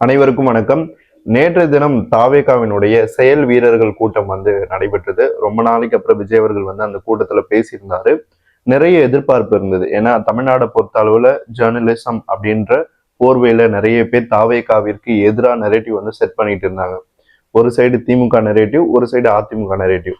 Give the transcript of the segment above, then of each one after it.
அனைவருக்கும் வணக்கம். நேற்று தினம் தாவேகாவினுடைய செயல் வீரர்கள் கூட்டம் வந்து நடைபெற்றது. ரொம்ப நாளைக்கு அப்புறம் விஜய் அவர்கள் வந்து அந்த கூட்டத்துல பேசியிருந்தாரு. நிறைய எதிர்பார்ப்பு இருந்தது. ஏன்னா தமிழ்நாடை பொறுத்த அளவுல ஜேர்னலிசம் அப்படின்ற போர்வையில நிறைய பேர் தாவேகாவிற்கு எதிராக நெரேட்டிவ் வந்து செட் பண்ணிட்டு இருந்தாங்க. ஒரு சைடு திமுக நெரேட்டிவ் ஒரு side AIADMK narrative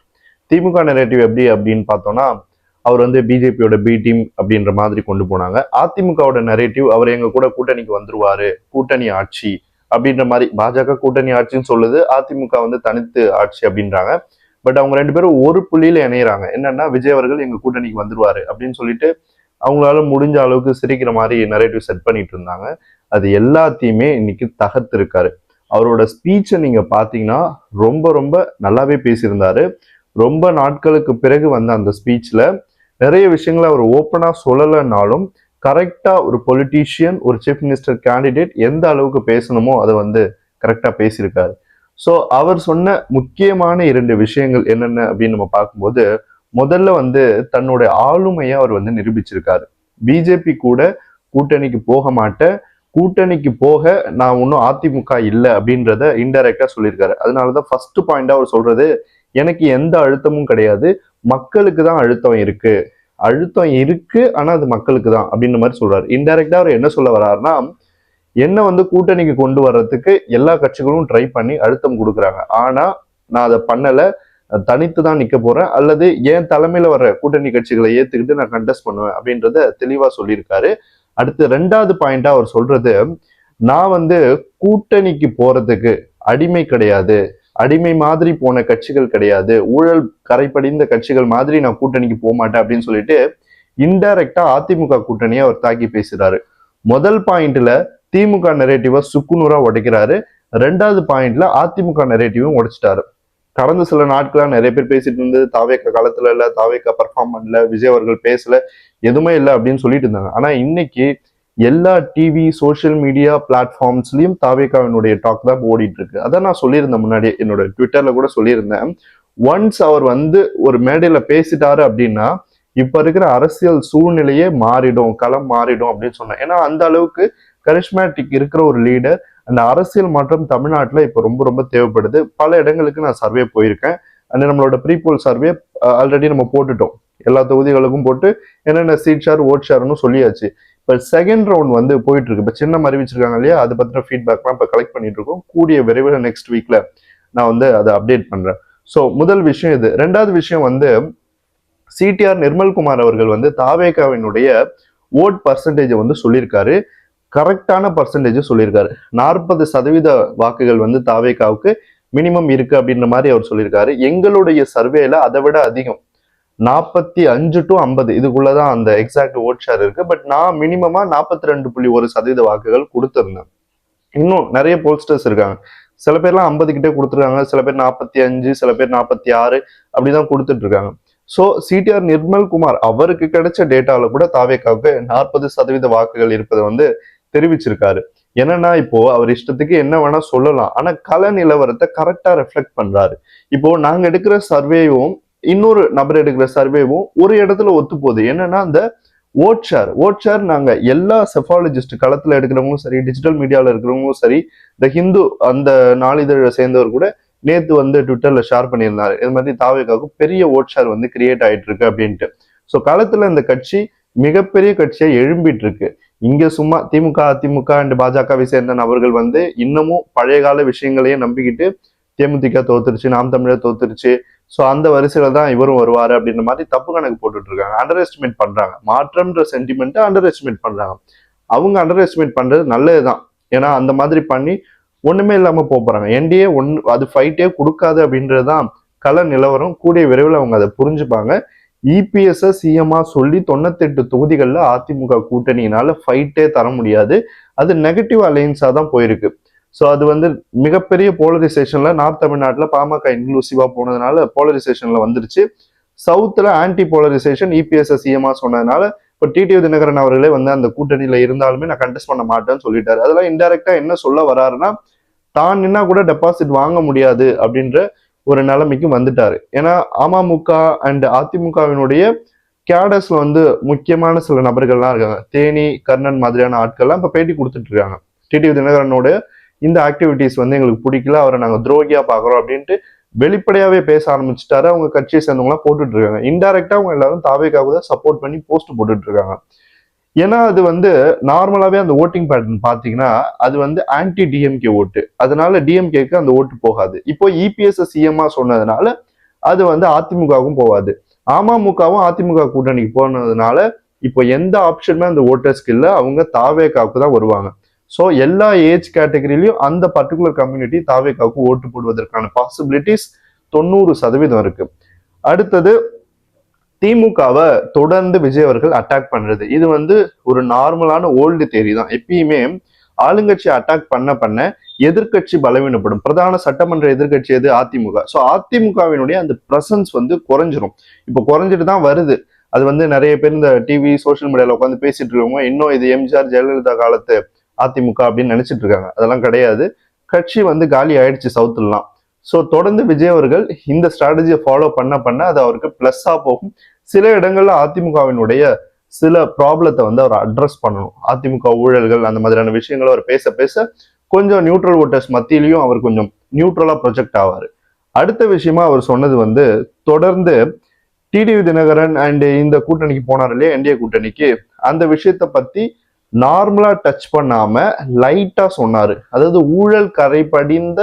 DMK narrative எப்படி அப்படின்னு பார்த்தோம்னா அவர் வந்து பிஜேபியோட பி டீம் அப்படின்ற மாதிரி கொண்டு போனாங்க. அதிமுகவோட நெரேட்டிவ் அவர் எங்க கூட கூட்டணிக்கு வந்துருவாரு கூட்டணி ஆட்சி அப்படின்ற மாதிரி பாஜக கூட்டணி ஆட்சின்னு சொல்லுது. அதிமுக வந்து தனித்து ஆட்சி அப்படின்றாங்க. பட் அவங்க ரெண்டு பேரும் ஒரு புள்ளியில இணையறாங்க. என்னன்னா விஜய் அவர்கள் எங்க கூட்டணிக்கு வந்துருவாரு அப்படின்னு சொல்லிட்டு அவங்களால முடிஞ்ச அளவுக்கு சிரிக்கிற மாதிரி நரேட்டிவ் செட் பண்ணிட்டு இருந்தாங்க. அது எல்லாத்தையுமே இன்னைக்கு தகர்த்திருக்காரு. அவரோட ஸ்பீச்சை நீங்க பாத்தீங்கன்னா ரொம்ப ரொம்ப நல்லாவே பேசியிருந்தாரு. ரொம்ப நாட்களுக்கு பிறகு வந்த அந்த ஸ்பீச்ல நிறைய விஷயங்களை அவர் ஓப்பனா சொல்லலைன்னாலும் கரெக்டாக ஒரு பொலிட்டீஷியன் ஒரு சீஃப் மினிஸ்டர் கேண்டிடேட் எந்த அளவுக்கு பேசணுமோ அதை வந்து கரெக்டாக பேசியிருக்காரு. ஸோ அவர் சொன்ன முக்கியமான இரண்டு விஷயங்கள் என்னென்ன அப்படின்னு நம்ம பார்க்கும்போது முதல்ல வந்து தன்னுடைய ஆளுமையை அவர் வந்து நிரூபிச்சிருக்காரு. பிஜேபி கூட கூட்டணிக்கு போக மாட்டேன் கூட்டணிக்கு போக நான் ஒன்றும் அதிமுக இல்லை அப்படின்றத இன்டெரக்டாக சொல்லியிருக்காரு. அதனாலதான் ஃபர்ஸ்ட் பாயிண்டாக அவர் சொல்றது எனக்கு எந்த அழுத்தமும் கிடையாது மக்களுக்கு தான் அழுத்தம் இருக்கு. அழுத்தம் இருக்கு ஆனா அது மக்களுக்கு தான் அப்படின்ற மாதிரி சொல்றாரு. இன்டெரக்டா அவர் என்ன சொல்ல வர்றாருன்னா என்ன வந்து கூட்டணிக்கு கொண்டு வர்றதுக்கு எல்லா கட்சிகளும் ட்ரை பண்ணி அழுத்தம் கொடுக்குறாங்க. ஆனா நான் அதை பண்ணல தனித்து தான் நிக்க போறேன் அல்லது என் தலைமையில வர்ற கூட்டணி கட்சிகளை ஏத்துக்கிட்டு நான் கண்டெஸ்ட் பண்ணுவேன் அப்படின்றத தெளிவா சொல்லியிருக்காரு. அடுத்து ரெண்டாவது பாயிண்டா அவர் சொல்றது நான் வந்து கூட்டணிக்கு போறதுக்கு அடிமை கிடையாது. அடிமை மாதிரி போன கட்சிகள் கிடையாது. ஊழல் கரைப்படிந்த கட்சிகள் மாதிரி நான் கூட்டணிக்கு போக மாட்டேன் அப்படின்னு சொல்லிட்டு இன்டைரக்டா அதிமுக கூட்டணியை அவர் தாக்கி பேசுறாரு. முதல் பாயிண்ட்ல திமுக நெரேட்டிவா சுக்குநூறா உடைக்கிறாரு. ரெண்டாவது பாயிண்ட்ல அதிமுக நெரேட்டிவும் உடைச்சிட்டாரு. கடந்த சில நாட்களாக நிறைய பேர் பேசிட்டு இருந்தது. தாவேக்கா காலத்துல இல்ல தாவேக்கா பர்ஃபார்ம் பண்ணல விஜய் அவர்கள் பேசல எதுவுமே இல்லை அப்படின்னு சொல்லிட்டு இருந்தாங்க. ஆனா இன்னைக்கு எல்லா டிவி சோஷியல் மீடியா பிளாட்ஃபார்ம்ஸ்லயும் தாவேகாவினுடைய டாக் தான் ஓடிட்டு இருக்கு அதான் நான் சொல்லியிருந்தேன் முன்னாடி என்னோட ட்விட்டர்ல கூட சொல்லியிருந்தேன். ஒன்ஸ் அவர் வந்து ஒரு மேடையில பேசிட்டாரு அப்படின்னா இப்ப இருக்கிற அரசியல் சூழ்நிலையே மாறிடும் களம் மாறிடும் அப்படின்னு சொன்னேன். ஏன்னா அந்த அளவுக்கு கரிஷ்மேட்டிக் இருக்கிற ஒரு லீடர் அந்த அரசியல் மாற்றம் தமிழ்நாட்டுல இப்ப ரொம்ப ரொம்ப தேவைப்படுது. பல இடங்களுக்கு நான் சர்வே போயிருக்கேன். அண்ட் நம்மளோட ப்ரீபோல் சர்வே ஆல்ரெடி நம்ம போட்டுட்டோம். எல்லா தொகுதிகளுக்கும் போட்டு என்னென்ன சீட் ஷேர் ஓட் ஷேர்னு சொல்லியாச்சு. இப்போ செகண்ட் ரவுண்ட் வந்து போயிட்டு இருக்கு இப்போ சின்ன அறிவிச்சிருக்காங்க இல்லையா? அதை பத்தின ஃபீட்பேக்லாம் இப்போ கலெக்ட் பண்ணிட்டு இருக்கோம். கூடிய விரைவில் நெக்ஸ்ட் வீக்ல நான் வந்து அதை அப்டேட் பண்றேன். ஸோ முதல் விஷயம் இது. ரெண்டாவது விஷயம் வந்து சிடிஆர் நிர்மல்குமார் அவர்கள் வந்து தாவேகாவினுடைய ஓட் பர்சன்டேஜை வந்து சொல்லியிருக்காரு. கரெக்டான பர்சன்டேஜ் சொல்லியிருக்காரு. நாற்பது சதவீத வாக்குகள் வந்து தாவேகாவுக்கு மினிமம் இருக்கு அப்படின்ற மாதிரி அவர் சொல்லியிருக்காரு. எங்களுடைய சர்வேல அதை விட அதிகம். நாற்பத்தி அஞ்சு டு ஐம்பது. இதுக்குள்ளதான் அந்த எக்ஸாக்ட் ஓட் ஷேர் இருக்கு. பட் நான் மினிமமா நாற்பத்தி ரெண்டு புள்ளி ஒரு சதவீத வாக்குகள் கொடுத்துருந்தேன். இன்னும் நிறைய போல்ஸ்டர்ஸ் இருக்காங்க. சில பேர்லாம் ஐம்பது கிட்டே கொடுத்துருக்காங்க. சில பேர் நாற்பத்தி அஞ்சு சில பேர் நாற்பத்தி ஆறு அப்படிதான் கொடுத்துட்டு இருக்காங்க ஸோ சிடிஆர் நிர்மல் குமார் அவருக்கு கிடைச்ச டேட்டாவில் கூட தாவேக்காவுக்கு நாற்பது சதவீத வாக்குகள் இருப்பதை வந்து தெரிவிச்சிருக்காரு. என்னன்னா இப்போ அவர் இஷ்டத்துக்கு என்ன வேணா சொல்லலாம். ஆனா கல நிலவரத்தை கரெக்டா ரெஃப்ளெக்ட் பண்றாரு. இப்போ நாங்க எடுக்கிற சர்வேவும் இன்னொரு நபர் எடுக்கிற சர்வேவும் ஒரு இடத்துல ஒத்து போகுது என்னன்னா அந்த ஓட் ஷேர் ஓட் ஷேர் நாங்க எல்லா செஃபாலஜிஸ்ட் களத்துல எடுக்கிறவங்களும் சரி டிஜிட்டல் மீடியாவில் இருக்கிறவங்களும் சரி இந்த ஹிந்து அந்த நாளிதழை சேர்ந்தவர் கூட நேத்து வந்து ட்விட்டர்ல ஷேர் பண்ணியிருந்தாரு. இது மாதிரி தாவேக்காவுக்கு பெரிய ஓட் ஷேர் வந்து கிரியேட் ஆயிட்டு இருக்கு அப்படின்ட்டு. ஸோ களத்துல இந்த கட்சி மிகப்பெரிய கட்சியை எழும்பிட்டு இருக்கு இங்க சும்மா திமுக அதிமுக அண்ட் பாஜகவை சேர்ந்த நபர்கள் வந்து இன்னமும் பழைய கால விஷயங்களையே நம்பிக்கிட்டு தேமுதிக தோத்துருச்சு நாம் தமிழர் தோத்துருச்சு ஸோ அந்த வரிசையில தான் இவரும் வருவார் அப்படின்ற மாதிரி தப்பு கணக்கு போட்டுட்டு இருக்காங்க அண்டர் எஸ்டிமேட் பண்றாங்க. மாற்றம்ன்ற சென்டிமெண்ட்டை அண்டர் எஸ்டிமேட் பண்றாங்க. அவங்க அண்டர் எஸ்டிமேட் பண்றது நல்லதுதான். ஏன்னா அந்த மாதிரி பண்ணி ஒண்ணுமே இல்லாம போக போறாங்க. என்டிஏ ஒன் அது ஃபைட்டே கொடுக்காது அப்படின்றதுதான் கள நிலவரம். கூடிய விரைவில் அவங்க அதை புரிஞ்சுப்பாங்க. இபிஎஸ் சிஎம்ஆ சொல்லி தொண்ணூத்தெட்டு தொகுதிகளில் அதிமுக கூட்டணியினால ஃபைட்டே தர முடியாது. அது நெகட்டிவ் அலையன்ஸாக தான் போயிருக்கு. ஸோ அது வந்து மிகப்பெரிய போலரைசேஷன்ல நார்த் தமிழ்நாட்டில் பாமக இன்க்ளூசிவா போனதுனால போலரைசேஷன்ல வந்துருச்சு. சவுத்துல ஆன்டி போலரைசேஷன் இபிஎஸ்எஸ் சிஎம்ஆ சொன்னதுனால இப்போ டிடிவி தினகரன் அவர்களே வந்து அந்த கூட்டணியில இருந்தாலுமே நான் கண்டெஸ்ட் பண்ண மாட்டேன்னு சொல்லிட்டாரு. அதெல்லாம் இன்டெரக்டா என்ன சொல்ல வராருன்னா தான் நின்னா கூட டெபாசிட் வாங்க முடியாது அப்படின்ற ஒரு நிலைமைக்கு வந்துட்டாரு. ஏன்னா அமமுக அண்ட் அதிமுகவினுடைய கேடர்ஸ்ல வந்து முக்கியமான சில நபர்கள்லாம் இருக்காங்க. தேனி கர்ணன் மாதிரியான ஆட்கள்லாம் இப்ப பேட்டி கொடுத்துட்டு இருக்காங்க. டிடிவி தினகரனோட இந்த ஆக்டிவிட்டிஸ் வந்து எங்களுக்கு பிடிக்கல அவரை நாங்கள் துரோகியா பார்க்குறோம் அப்படின்ட்டு வெளிப்படையாவே பேச ஆரம்பிச்சுட்டாரு. அவங்க கட்சியை சேர்ந்தவங்களாம் போட்டுட்டு இருக்காங்க இன்டைரக்டா அவங்க எல்லாரும் தாவேக்காக தான் சப்போர்ட் பண்ணி போஸ்ட் போட்டுட்டு இருக்காங்க ஏன்னா அது வந்து நார்மலாவே அந்த ஓட்டிங் பேட்டர்ன் பாத்தீங்கன்னா அது வந்து ஆன்டி டிஎம்கே ஓட்டு. அதனால டிஎம்கேக்கு அந்த ஓட்டு போகாது. இப்போ இபிஎஸ் சிஎம்மா சொன்னதுனால அது வந்து அதிமுகவும் போகாது. அமமுகவும் அதிமுக கூட்டணிக்கு போனதுனால இப்போ எந்த ஆப்ஷனுமே அந்த ஓட்டர்ஸ்க்கு இல்லை. அவங்க தாவேக்காவுக்கு தான் வருவாங்க. ஸோ எல்லா ஏஜ் கேட்டகரியிலையும் அந்த பர்டிகுலர் கம்யூனிட்டி தாவேக்காவுக்கு ஓட்டு போடுவதற்கான பாசிபிலிட்டிஸ் தொண்ணூறு சதவீதம் இருக்கு. அடுத்தது திமுகவை தொடர்ந்து விஜய் அவர்கள் அட்டாக் பண்றது. இது வந்து ஒரு நார்மலான ஓல்டு தேரி தான். எப்பயுமே ஆளுங்கட்சி அட்டாக் பண்ண பண்ண எதிர்க்கட்சி பலவீனப்படும். பிரதான சட்டமன்ற எதிர்க்கட்சி எது? அதிமுக. ஸோ அதிமுகவினுடைய அந்த பிரசன்ஸ் வந்து குறைஞ்சிரும். இப்போ குறைஞ்சிட்டு தான் வருது. அது வந்து நிறைய பேர் இந்த டிவி சோஷியல் மீடியாவில் உட்காந்து பேசிட்டு இருக்கவங்க இன்னும் இது எம்ஜிஆர் ஜெயலலிதா காலத்து அதிமுக அப்படின்னு நினைச்சிட்டு இருக்காங்க. அதெல்லாம் கிடையாது. கட்சி வந்து காலி ஆயிடுச்சு சவுத்துலாம் ஸோ தொடர்ந்து விஜய் அவர்கள் இந்த ஸ்ட்ராட்டஜியை ஃபாலோ பண்ண பண்ண அது அவருக்கு ப்ளஸ்ஸாக போகும். சில இடங்கள்ல அதிமுகவினுடைய சில ப்ராப்ளத்தை வந்து அவர் அட்ரஸ் பண்ணணும். அதிமுக ஊழல்கள் அந்த மாதிரியான விஷயங்களை அவர் பேச பேச கொஞ்சம் நியூட்ரல் ஓட்டர்ஸ் மத்தியிலையும் அவர் கொஞ்சம் நியூட்ரலா ப்ரொஜெக்ட் ஆவார். அடுத்த விஷயமா அவர் சொன்னது வந்து தொடர்ந்து டிடிவி தினகரன் அண்ட் இந்த கூட்டணிக்கு போனார் இல்லையா? என்டிஏ கூட்டணிக்கு. அந்த விஷயத்தை பற்றி நார்மலாக டச் பண்ணாமல் லைட்டாக சொன்னார். அதாவது ஊழல் கரைப்படிந்த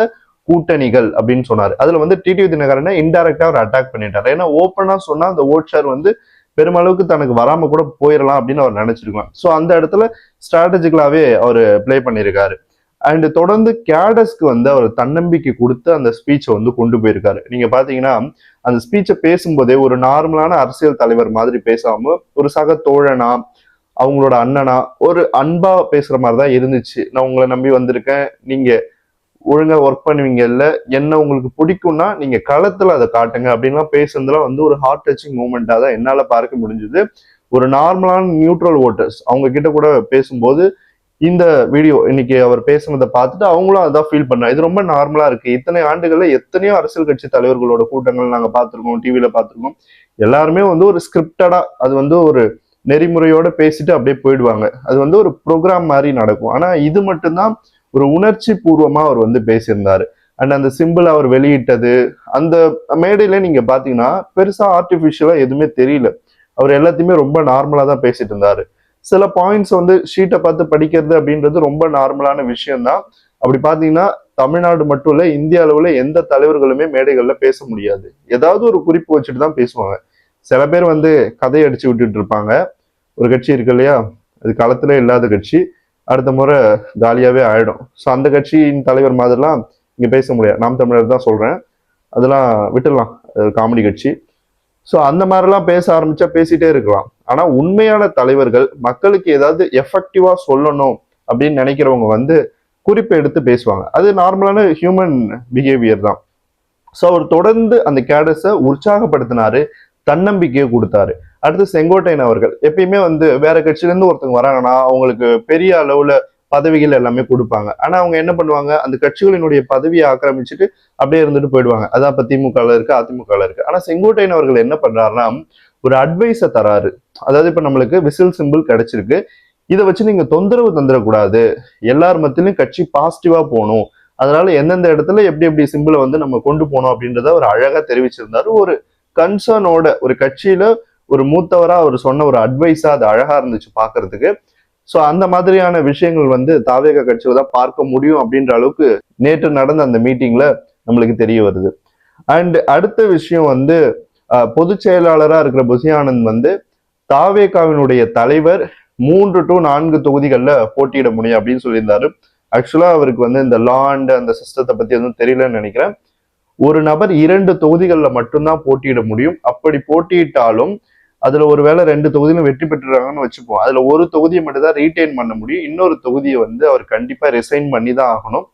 கூட்டணிகள் அப்படின்னு சொன்னார். அதில் வந்து டிடிவி தினகரனை இன்டெரக்டாக அவர் அட்டாக் பண்ணிட்டார். ஏன்னா ஓப்பனாக சொன்னால் அந்த ஓட் ஷேர் வந்து பெருமளவுக்கு தனக்கு வராமல் கூட போயிடலாம் அப்படின்னு அவர் நினைச்சிருக்கலாம். ஸோ அந்த இடத்துல ஸ்ட்ராட்டஜிக்கலாகவே அவர் ப்ளே பண்ணியிருக்காரு அண்ட் தொடர்ந்து கேடஸ்க்கு வந்து அவர் தன்னம்பிக்கை கொடுத்து அந்த ஸ்பீச்சை வந்து கொண்டு போயிருக்காரு. நீங்க பாத்தீங்கன்னா அந்த ஸ்பீச்சை பேசும்போதே ஒரு நார்மலான அரசியல் தலைவர் மாதிரி பேசாம ஒரு சக தோழனா அவங்களோட அண்ணனா ஒரு அன்பா பேசுற மாதிரி தான் இருந்துச்சு. நான் உங்களை நம்பி வந்திருக்கேன். நீங்க ஒழுங்கா ஒர்க் பண்ணுவீங்கல்ல என்ன உங்களுக்கு பிடிக்கும்னா நீங்க களத்துல அதை காட்டுங்க அப்படின்லாம் பேசுனதுலாம் வந்து ஒரு ஹார்ட் டச்சிங் மூமெண்டா தான் என்னால பார்க்க முடிஞ்சது. ஒரு நார்மலான நியூட்ரல் ஓட்டர்ஸ் அவங்க கிட்ட கூட பேசும்போது இந்த வீடியோ இன்னைக்கு அவர் பேசுனதை பார்த்துட்டு அவங்களும் அதான் ஃபீல் பண்ணாங்க இது ரொம்ப நார்மலா இருக்கு. இத்தனை ஆண்டுகள்ல எத்தனையோ அரசியல் கட்சி தலைவர்களோட கூட்டங்கள் நாங்க பார்த்திருக்கோம் டிவியில பார்த்திருக்கோம். எல்லாருமே வந்து ஒரு ஸ்கிரிப்டடா அது வந்து ஒரு நெறிமுறையோட பேசிட்டு அப்படியே போயிடுவாங்க. அது வந்து ஒரு ப்ரோக்ராம் மாதிரி நடக்கும். ஆனா இது மட்டும்தான் ஒரு உணர்ச்சி பூர்வமா அவர் வந்து பேசியிருந்தாரு. அண்ட் அந்த சிம்பிள் அவர் வெளியிட்டது அந்த மேடையில நீங்க பாத்தீங்கன்னா பெருசா ஆர்டிபிஷியலா எதுவுமே தெரியல. அவர் எல்லாத்தையுமே ரொம்ப நார்மலா தான் பேசிட்டு இருந்தாரு. சில பாயிண்ட்ஸ் வந்து ஷீட்டை பார்த்து படிக்கிறது அப்படின்றது ரொம்ப நார்மலான விஷயம்தான். அப்படி பாத்தீங்கன்னா தமிழ்நாடு மட்டும் இல்ல இந்திய அளவுல எந்த தலைவர்களுமே மேடைகள்ல பேச முடியாது. ஏதாவது ஒரு குறிப்பு வச்சுட்டு தான் பேசுவாங்க. சில பேர் வந்து கதை அடிச்சு விட்டுட்டு இருப்பாங்க. ஒரு கட்சி இருக்கு இல்லையா? அது களத்துல இல்லாத கட்சி. அடுத்த முறை காலியாவே ஆயிடும். ஸோ அந்த கட்சியின் தலைவர் மாதிரிலாம் இங்க பேச முடியாது. நாம் தமிழர் தான் சொல்றேன். அதெல்லாம் விட்டுடலாம். காமெடி கட்சி. ஸோ அந்த மாதிரிலாம் பேச ஆரம்பிச்சா பேசிட்டே இருக்கலாம். ஆனா உண்மையான தலைவர்கள் மக்களுக்கு ஏதாவது எஃபெக்டிவா சொல்லணும் அப்படின்னு நினைக்கிறவங்க வந்து குறிப்பை எடுத்து பேசுவாங்க. அது நார்மலான ஹியூமன் பிஹேவியர் தான். ஸோ அவர் தொடர்ந்து அந்த கேடஸை உற்சாகப்படுத்தினாரு. தன்னம்பிக்கையை கொடுத்தாரு. அடுத்து செங்கோட்டையன் அவர்கள். எப்பயுமே வந்து வேற கட்சியிலேருந்து ஒருத்தங்க ஒருத்தவங்க வராங்கன்னா அவங்களுக்கு பெரிய அளவுல பதவிகள் எல்லாமே கொடுப்பாங்க. ஆனா அவங்க என்ன பண்ணுவாங்க? அந்த கட்சிகளினுடைய பதவியை ஆக்கிரமிச்சுட்டு அப்படியே இருந்துட்டு போயிடுவாங்க. அதான் இப்ப திமுக இருக்கு அதிமுக இருக்கு. ஆனா செங்கோட்டையன் அவர்கள் என்ன பண்றாருன்னா ஒரு அட்வைஸை தராரு. அதாவது இப்ப நம்மளுக்கு விசில் சிம்பிள் கிடைச்சிருக்கு. இதை வச்சு நீங்க தொந்தரவு தந்துடக்கூடாது. எல்லார் மத்தியிலும் கட்சி பாசிட்டிவா போகணும். அதனால எந்தெந்த இடத்துல எப்படி எப்படி சிம்பிளை வந்து நம்ம கொண்டு போனோம் அப்படின்றத ஒரு அழகா தெரிவிச்சிருந்தாரு. ஒரு கன்சர்னோட ஒரு கட்சியில ஒரு மூத்தவரா அவர் சொன்ன ஒரு அட்வைஸா அது அழகா இருந்துச்சு பாக்குறதுக்கு. ஸோ அந்த மாதிரியான விஷயங்கள் வந்து தாவேக கட்சியில தான் பார்க்க முடியும் அப்படின்ற அளவுக்கு நேற்று நடந்த அந்த மீட்டிங்ல நம்மளுக்கு தெரிய வருது. அண்ட் அடுத்த விஷயம் வந்து பொதுச் செயலாளரா இருக்கிற புசியானந்த் வந்து தாவேகாவினுடைய தலைவர் மூன்று டு நான்கு தொகுதிகளில் போட்டியிட முடியும் அப்படின்னு சொல்லியிருந்தாரு. ஆக்சுவலா அவருக்கு வந்து இந்த லா அண்ட் அந்த சிஸ்டத்தை பத்தி எதுவும் தெரியலன்னு நினைக்கிறேன். ஒரு நபர் இரண்டு தொகுதிகளில் மட்டும்தான் போட்டியிட முடியும். அப்படி போட்டியிட்டாலும் அதுல ஒருவேளை ரெண்டு தொகுதியிலும் வெற்றி பெற்றுறாங்கன்னு வச்சுப்போம். அதுல ஒரு தொகுதியை மட்டும் தான் ரீட்டைன் பண்ண முடியும். இன்னொரு தொகுதியை வந்து அவர் கண்டிப்பா ரிசைன் பண்ணி தான் ஆகணும்.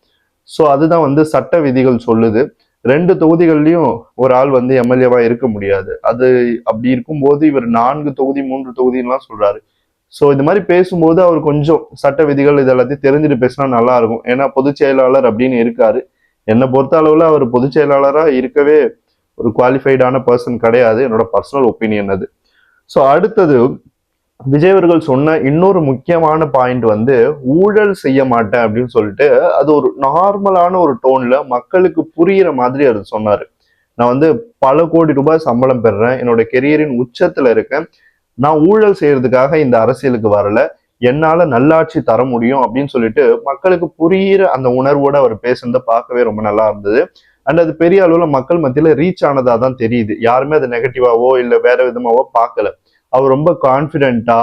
ஸோ அதுதான் வந்து சட்ட விதிகள் சொல்லுது. ரெண்டு தொகுதிகள்லையும் ஒரு ஆள் வந்து எம்எல்ஏவா இருக்க முடியாது. அது அப்படி இருக்கும்போது இவர் நான்கு தொகுதி மூன்று தொகுதின்லாம் சொல்றாரு. ஸோ இந்த மாதிரி பேசும்போது அவர் கொஞ்சம் சட்ட விதிகள் இது எல்லாத்தையும் தெரிஞ்சுட்டு பேசினா நல்லா இருக்கும். ஏன்னா பொதுச் செயலாளர் அப்படின்னு இருக்காரு. என்னை பொறுத்த அளவில் அவர் பொதுச் செயலாளராக இருக்கவே ஒரு குவாலிஃபைடான பர்சன் கிடையாது. என்னோட பர்சனல் ஒப்பீனியன் அது. ஸோ அடுத்தது விஜய் அவர்கள் சொன்ன இன்னொரு முக்கியமான பாயிண்ட் வந்து ஊழல் செய்ய மாட்டேன் அப்படின்னு சொல்லிட்டு அது ஒரு நார்மலான ஒரு டோன்ல மக்களுக்கு புரியிற மாதிரி அவர் சொன்னாரு. நான் வந்து பல கோடி ரூபாய் சம்பளம் பெறுறேன் என்னோட கெரியரின் உச்சத்துல இருக்கேன். நான் ஊழல் செய்யறதுக்காக இந்த அரசியலுக்கு வரல. என்னால நல்லாட்சி தர முடியும் அப்படின்னு சொல்லிட்டு மக்களுக்கு புரியிற அந்த உணர்வோட அவர் பேசுனதை பார்க்கவே ரொம்ப நல்லா இருந்தது. அண்ட் அது பெரிய அளவுல மக்கள் மத்தியில ரீச் ஆனதா தான் தெரியுது. யாருமே அது நெகட்டிவாவோ இல்ல வேற விதமாவோ பார்க்கல. அவர் ரொம்ப கான்பிடென்ட்டா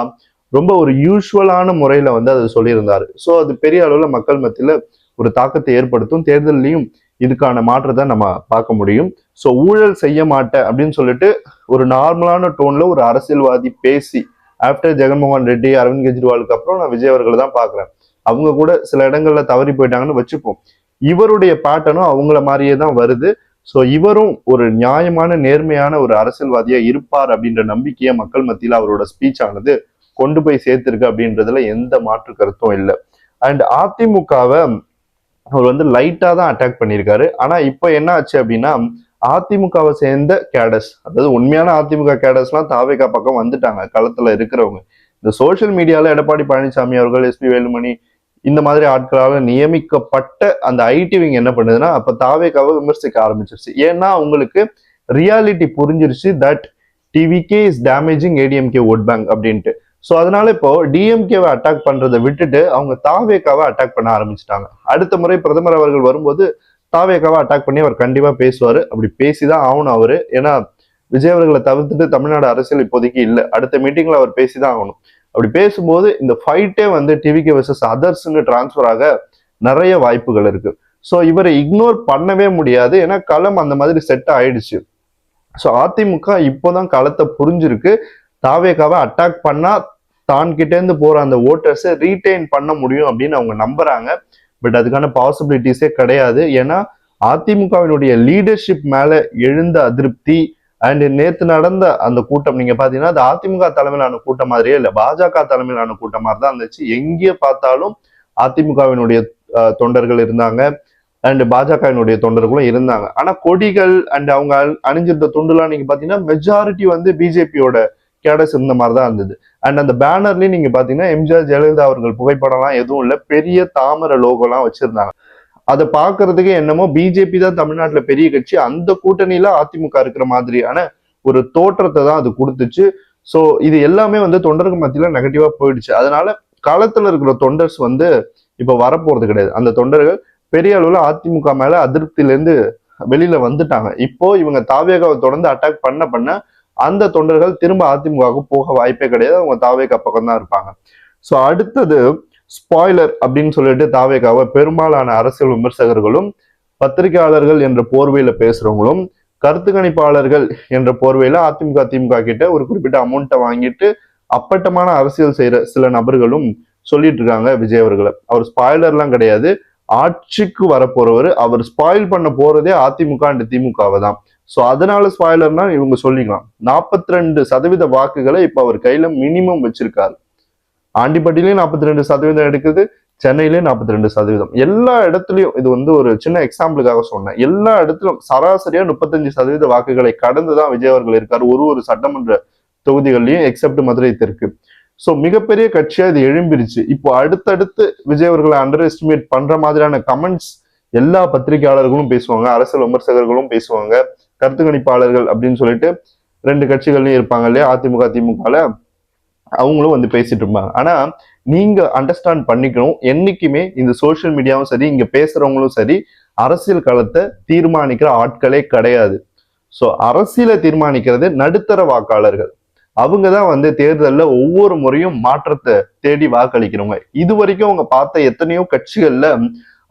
ரொம்ப ஒரு யூஸ்வலான முறையில வந்து அதை சொல்லியிருந்தாரு. ஸோ அது பெரிய அளவுல மக்கள் மத்தியில ஒரு தாக்கத்தை ஏற்படுத்தும். தேர்தல்லையும் இதுக்கான மாற்றத்தை நம்ம பார்க்க முடியும். ஸோ ஊழல் செய்ய மாட்டேன் அப்படின்னு சொல்லிட்டு ஒரு நார்மலான டோன்ல ஒரு அரசியல்வாதி பேசி ஆஃப்டர் ஜெகன்மோகன் ரெட்டி அரவிந்த் கெஜ்ரிவாலுக்கு அப்புறம் நான் விஜய் அவர்களை தான் பார்க்குறேன். அவங்க கூட சில இடங்கள்ல தவறி போயிட்டாங்கன்னு வச்சுப்போம். இவருடைய பேட்டர்னும் அவங்கள மாதிரியே தான் வருது. ஸோ இவரும் ஒரு நியாயமான நேர்மையான ஒரு அரசியல்வாதியா இருப்பார் அப்படின்ற நம்பிக்கையை மக்கள் மத்தியில் அவரோட ஸ்பீச் ஆனது கொண்டு போய் சேர்த்திருக்கு அப்படின்றதுல எந்த மாற்று கருத்தும் இல்லை. அண்ட் அதிமுகவை அவர் வந்து லைட்டா தான் அட்டாக் பண்ணியிருக்காரு. ஆனா இப்போ என்ன ஆச்சு அப்படின்னா அதிமுகவை சேர்ந்த கேடஸ் அதாவது உண்மையான அதிமுக கேடஸ்லாம் தாவேகா பக்கம் வந்துட்டாங்க களத்துல இருக்கிறவங்க. இந்த சோஷியல் மீடியால எடப்பாடி பழனிசாமி அவர்கள் எஸ்பி வேலுமணி இந்த மாதிரி ஆட்களால் நியமிக்கப்பட்ட அந்த ஐடி விங் என்ன பண்ணுதுன்னா அப்ப தாவேக்காவை விமர்சிக்க ஆரம்பிச்சிருச்சு. ஏன்னா அவங்களுக்கு ரியாலிட்டி புரிஞ்சிருச்சு that TVK is damaging ADMK vote bank அப்படின்ட்டு. ஸோ அதனால இப்போ டிஎம்கேவை அட்டாக் பண்றதை விட்டுட்டு அவங்க தாவேக்காவை அட்டாக் பண்ண ஆரம்பிச்சிட்டாங்க. அடுத்த முறை பிரதமர் அவர்கள் வரும்போது தாவேகாவை அட்டாக் பண்ணி அவர் கண்டிப்பா பேசுவாரு. அப்படி பேசிதான் ஆகணும் அவரு. ஏன்னா விஜய் அவர்களை தவிர்த்துட்டு தமிழ்நாடு அரசியல் இப்போதைக்கு இல்லை. அடுத்த மீட்டிங்ல அவர் பேசிதான் ஆகணும். அப்படி பேசும்போது இந்த ஃபைட்டே வந்து டிவிகே வர்சஸ் அதர்ஸ்னு டிரான்ஸ்ஃபர் ஆக நிறைய வாய்ப்புகள் இருக்கு. ஸோ இவரை இக்னோர் பண்ணவே முடியாது. ஏன்னா களம் அந்த மாதிரி செட் ஆயிடுச்சு. ஸோ அதிமுக இப்போதான் களத்தை புரிஞ்சிருக்கு. தாவேகாவை அட்டாக் பண்ணா தான் கிட்டேருந்து போற அந்த ஓட்டர்ஸை ரீட்டைன் பண்ண முடியும் அப்படின்னு அவங்க நம்புறாங்க. பட் அதுக்கான பாசிபிலிட்டிஸே கிடையாது. ஏன்னா அதிமுகவினுடைய லீடர்ஷிப் மேல எழுந்த அதிருப்தி அண்ட் நேத்து நடந்த அந்த கூட்டம் நீங்க பாத்தீங்கன்னா அது அதிமுக தலைமையிலான கூட்டம் மாதிரியே இல்லை. பாஜக தலைமையிலான கூட்டம் மாதிரி தான் இருந்துச்சு. எங்கே பார்த்தாலும் அதிமுகவினுடைய தொண்டர்கள் இருந்தாங்க. அண்ட் பாஜகவினுடைய தொண்டர்களும் இருந்தாங்க. ஆனா கொடிகள் அண்ட் அவங்க அணிஞ்சிருந்த துண்டுலாம் நீங்க பாத்தீங்கன்னா மெஜாரிட்டி வந்து பிஜேபியோட கேடஸ் இருந்த மாதிரி தான் இருந்தது. அண்ட் அந்த பேனர்லயும் நீங்க பாத்தீங்கன்னா எம்ஜிஆர் ஜெயலலிதா அவர்கள் புகைப்படம்லாம் எதுவும் இல்லை. பெரிய தாமரை லோகோலாம் வச்சிருந்தாங்க. அதை பார்க்கிறதுக்கு என்னமோ பிஜேபி தான் தமிழ்நாட்டுல பெரிய கட்சி. அந்த கூட்டணியில அதிமுக இருக்கிற மாதிரியான ஒரு தோற்றத்தை தான் அது கொடுத்துச்சு. ஸோ இது எல்லாமே வந்து தொண்டர்கள் மத்தியில நெகட்டிவா போயிடுச்சு. அதனால களத்துல இருக்கிற தொண்டர்ஸ் வந்து இப்ப வரப்போறது கிடையாது. அந்த தொண்டர்கள் பெரிய அளவுல அதிமுக மேல அதிருப்தியில இருந்து வெளியில வந்துட்டாங்க. இப்போ இவங்க தாவேகாவை தொடர்ந்து அட்டாக் பண்ண பண்ண அந்த தொண்டர்கள் திரும்ப அதிமுகவுக்கு போக வாய்ப்பே கிடையாது. அவங்க தாவேகா பக்கம் தான் இருப்பாங்க. ஸோ அடுத்தது ஸ்பாய்லர் அப்படின்னு சொல்லிட்டு தாவேகாவை பெரும்பாலான அரசியல் விமர்சகர்களும் பத்திரிகையாளர்கள் என்ற போர்வையில பேசுறவங்களும் கருத்து கணிப்பாளர்கள் என்ற போர்வையில அதிமுக திமுக கிட்ட ஒரு குறிப்பிட்ட அமௌண்ட்டை வாங்கிட்டு அப்பட்டமான அரசியல் செய்யற சில நபர்களும் சொல்லிட்டு இருக்காங்க விஜய் அவர்களை. அவர் ஸ்பாய்லர்லாம் கிடையாது. ஆட்சிக்கு வரப்போறவர் அவர் ஸ்பாயில் பண்ண போறதே அதிமுக அண்ட் திமுகவை தான். ஸோ அதனால ஸ்பாய்லர்னா இவங்க சொல்லிக்கலாம். நாற்பத்தி ரெண்டு சதவீத வாக்குகளை இப்ப அவர் கையில மினிமம் வச்சிருக்காரு. ஆண்டிப்பட்டிலையும் நாற்பத்தி ரெண்டு சதவீதம் எடுக்குது சென்னையிலேயும் நாற்பத்தி ரெண்டு சதவீதம். எல்லா இடத்துலயும் இது வந்து ஒரு சின்ன எக்ஸாம்பிளுக்காக சொன்னேன். எல்லா இடத்திலும் சராசரியா முப்பத்தஞ்சு சதவீத வாக்குகளை கடந்துதான் விஜய் அவர்கள் இருக்காரு. ஒரு ஒரு சட்டமன்ற தொகுதிகள்லயும் எக்ஸப்ட் மதுரை தெற்கு. ஸோ மிகப்பெரிய கட்சியா இது எழும்பிருச்சு. இப்போ அடுத்தடுத்து விஜய் அவர்களை அண்டர் எஸ்டிமேட் பண்ற மாதிரியான கமெண்ட்ஸ் எல்லா பத்திரிகையாளர்களும் பேசுவாங்க அரசியல் விமர்சகர்களும் பேசுவாங்க. கருத்து கணிப்பாளர்கள் அப்படின்னு சொல்லிட்டு ரெண்டு கட்சிகள்லயும் இருப்பாங்க இல்லையா? அதிமுக திமுகல அவங்களும் வந்து பேசிட்டு இருப்பாங்க. ஆனா நீங்க அண்டர்ஸ்டாண்ட் பண்ணிக்கணும். என்னைக்குமே இந்த சோசியல் மீடியாவும் சரி இங்க பேசுறவங்களும் சரி அரசியல் களத்தை தீர்மானிக்கிற ஆட்களே கிடையாது. ஸோ அரசியலை தீர்மானிக்கிறது நடுத்தர வாக்காளர்கள். அவங்க தான் வந்து தேர்தலில் ஒவ்வொரு முறையும் மாற்றத்தை தேடி வாக்களிக்கிறவங்க. இது வரைக்கும் அவங்க பார்த்த எத்தனையோ கட்சிகள்ல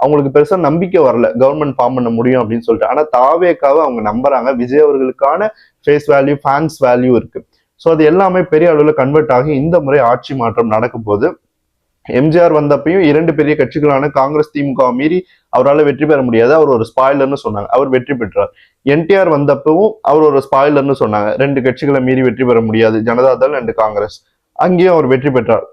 அவங்களுக்கு பெருசா நம்பிக்கை வரல. கவர்மெண்ட் ஃபார்ம் பண்ண முடியும் அப்படின்னு சொல்லிட்டு. ஆனா தாவேக்காவை அவங்க நம்புறாங்க. விஜய் அவர்களுக்கான ஃபேஸ் வேல்யூ ஃபேன்ஸ் வேல்யூ இருக்கு. ஸோ அது எல்லாமே பெரிய அளவில் கன்வெர்ட் ஆகி இந்த முறை ஆட்சி மாற்றம் நடக்கும் போது எம்ஜிஆர் வந்தப்பையும் இரண்டு பெரிய கட்சிகளான காங்கிரஸ் திமுக மீறி அவரால் வெற்றி பெற முடியாது. அவர் ஒரு ஸ்பாயிலர்னு சொன்னாங்க. அவர் வெற்றி பெற்றார். என்டிஆர் வந்தப்பவும் அவர் ஒரு ஸ்பாயிலர்னு சொன்னாங்க. ரெண்டு கட்சிகளை மீறி வெற்றி பெற முடியாது. Janata Dal and Congress. அங்கேயும் அவர் வெற்றி பெற்றார்.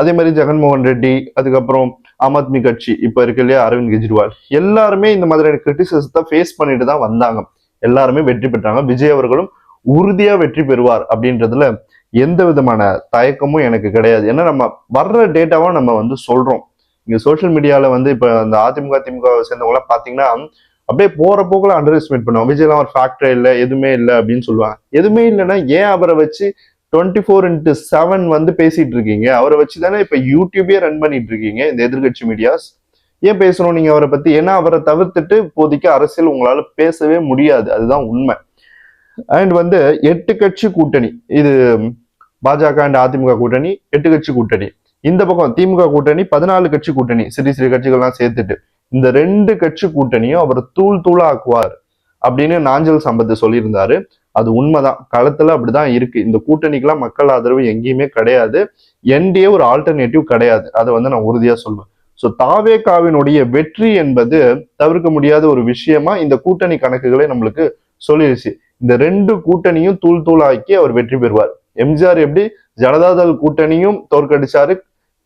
அதே மாதிரி ஜெகன்மோகன் ரெட்டி அதுக்கப்புறம் ஆம் ஆத்மி கட்சி இப்போ இருக்கு இல்லையா? அரவிந்த் கெஜ்ரிவால். எல்லாருமே இந்த மாதிரியான கிரிட்டிசிசத்தை ஃபேஸ் பண்ணிட்டு தான் வந்தாங்க. எல்லாருமே வெற்றி பெற்றாங்க. விஜய் அவர்களும் உறுதியா வெற்றி பெறுவார் அப்படின்றதுல எந்த விதமான தயக்கமும் எனக்கு கிடையாது. ஏன்னா நம்ம வர்ற டேட்டாவை நம்ம வந்து சொல்றோம். இங்க சோஷியல் மீடியால வந்து இப்ப அந்த அதிமுக திமுக சேர்ந்தவங்க எல்லாம் பாத்தீங்கன்னா அப்படியே போற போக்குல அண்டர் எஸ்டிமேட் பண்ணுவாங்க. விஜய்லாம் ஒரு ஃபேக்டரே இல்லை எதுவுமே இல்லை அப்படின்னு சொல்லுவாங்க. எதுவுமே இல்லைன்னா ஏன் அவரை வச்சு டுவெண்ட்டி ஃபோர் இன்ட்டு செவன் வந்து பேசிட்டு இருக்கீங்க அவரை வச்சு தானே இப்போ யூடியூபே ரன் பண்ணிட்டு இருக்கீங்க இந்த எதிர்கட்சி மீடியாஸ். ஏன் பேசணும் நீங்க அவரை பத்தி? ஏன்னா அவரை தவிர்த்துட்டு இப்போதைக்கு அரசியல் உங்களால பேசவே முடியாது. அதுதான் உண்மை. அண்ட் வந்து எட்டு கட்சி கூட்டணி. இது பாஜக அண்ட் அதிமுக கூட்டணி எட்டு கட்சி கூட்டணி. இந்த பக்கம் திமுக கூட்டணி பதினாலு கட்சி கூட்டணி. சிறு சிறு கட்சிகள்லாம் சேர்த்துட்டு. இந்த ரெண்டு கட்சி கூட்டணியும் அவர் தூள் தூளாக்குவார் அப்படின்னு நாஞ்சல் சம்பத்து சொல்லியிருந்தாரு. அது உண்மைதான். களத்துல அப்படிதான் இருக்கு. இந்த கூட்டணிக்கெல்லாம் மக்கள் ஆதரவு எங்கேயுமே கிடையாது. என்டிஏ ஒரு ஆல்டர்னேட்டிவ் கிடையாது. அதை வந்து நான் உறுதியா சொல்லுவேன் ஸோ தாவேகாவினுடைய வெற்றி என்பது தவிர்க்க முடியாத ஒரு விஷயமா இந்த கூட்டணி கணக்குகளை நம்மளுக்கு சொல்லிடுச்சு இந்த ரெண்டு கூட்டணியும் தூள் தூளாக்கி அவர் வெற்றி பெறுவார். எம்ஜிஆர் எப்படி? ஜனதாதள் கூட்டணியும் தோற்கடிச்சாரு.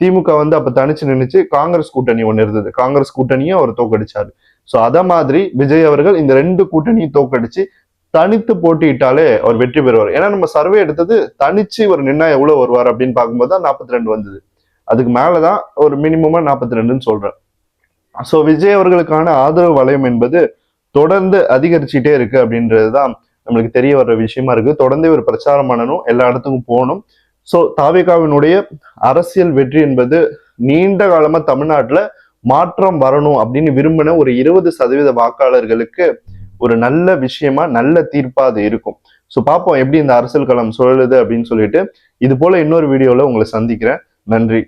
திமுக வந்து அப்ப தனிச்சு நின்னுச்சு. காங்கிரஸ் கூட்டணி ஒன்று இருந்தது. காங்கிரஸ் கூட்டணியும் அவர் தோற்கடிச்சாரு. ஸோ அத மாதிரி விஜய் அவர்கள் இந்த ரெண்டு கூட்டணியும் தோற்கடிச்சு தனித்து போட்டியிட்டாலே அவர் வெற்றி பெறுவார். ஏன்னா நம்ம சர்வே எடுத்தது தனிச்சு இவர் நின்னா எவ்வளவு வருவார் அப்படின்னு பார்க்கும்போது தான் நாற்பத்தி ரெண்டு வந்தது. அதுக்கு மேலதான் ஒரு மினிமமா நாற்பத்தி ரெண்டுன்னு சொல்றேன். சோ விஜய் அவர்களுக்கான ஆதரவு வலயம் என்பது தொடர்ந்து அதிகரிச்சுட்டே இருக்கு அப்படின்றதுதான் நம்மளுக்கு தெரிய வர்ற விஷயமா இருக்கு. தொடர்ந்து ஒரு பிரச்சாரம் பண்ணணும் எல்லா இடத்துக்கும் போகணும். சோ தாவேகாவினுடைய அரசியல் வெற்றி என்பது நீண்ட காலமா தமிழ்நாட்டுல மாற்றம் வரணும் அப்படின்னு விரும்பின ஒரு இருபது சதவீத வாக்காளர்களுக்கு ஒரு நல்ல விஷயமா நல்ல தீர்ப்பா அது இருக்கும். ஸோ பார்ப்போம் எப்படி இந்த அரசியல் களம் சுழலுது அப்படின்னு சொல்லிட்டு. இது போல இன்னொரு வீடியோவில் உங்களை சந்திக்கிறேன். நன்றி.